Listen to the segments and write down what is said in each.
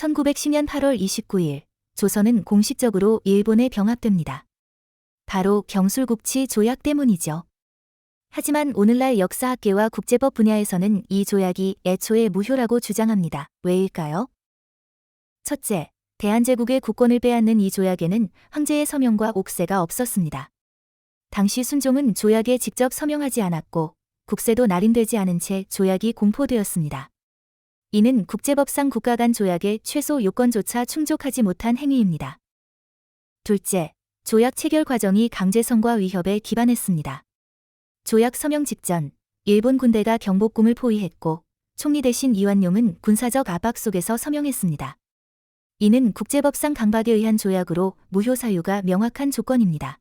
1910년 8월 29일 조선은 공식적으로 일본에 병합됩니다. 바로 경술국치 조약 때문이죠. 하지만 오늘날 역사학계와 국제법 분야에서는 이 조약이 애초에 무효라고 주장합니다. 왜일까요? 첫째, 대한제국의 국권을 빼앗는 이 조약에는 황제의 서명과 옥세가 없었습니다. 당시 순종은 조약에 직접 서명하지 않았고 국세도 날인되지 않은 채 조약이 공포되었습니다. 이는 국제법상 국가 간 조약의 최소 요건조차 충족하지 못한 행위입니다. 둘째, 조약 체결 과정이 강제성과 위협에 기반했습니다. 조약 서명 직전 일본 군대가 경복궁을 포위했고 총리 대신 이완용은 군사적 압박 속에서 서명했습니다. 이는 국제법상 강박에 의한 조약으로 무효 사유가 명확한 조건입니다.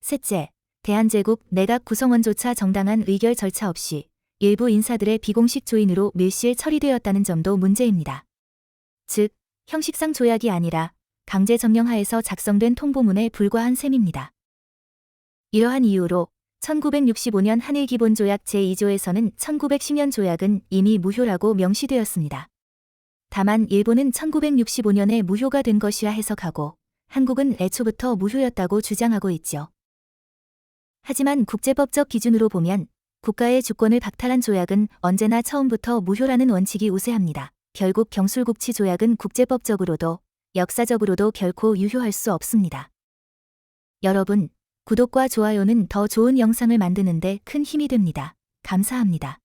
셋째, 대한제국 내각 구성원조차 정당한 의결 절차 없이 일부 인사들의 비공식 조인으로 밀실 처리되었다는 점도 문제입니다. 즉, 형식상 조약이 아니라 강제 점령하에서 작성된 통보문에 불과한 셈입니다. 이러한 이유로 1965년 한일기본조약 제2조에서는 1910년 조약은 이미 무효라고 명시되었습니다. 다만 일본은 1965년에 무효가 된 것이라 해석하고 한국은 애초부터 무효였다고 주장하고 있죠. 하지만 국제법적 기준으로 보면 국가의 주권을 박탈한 조약은 언제나 처음부터 무효라는 원칙이 우세합니다. 결국 경술국치 조약은 국제법적으로도 역사적으로도 결코 유효할 수 없습니다. 여러분, 구독과 좋아요는 더 좋은 영상을 만드는데 큰 힘이 됩니다. 감사합니다.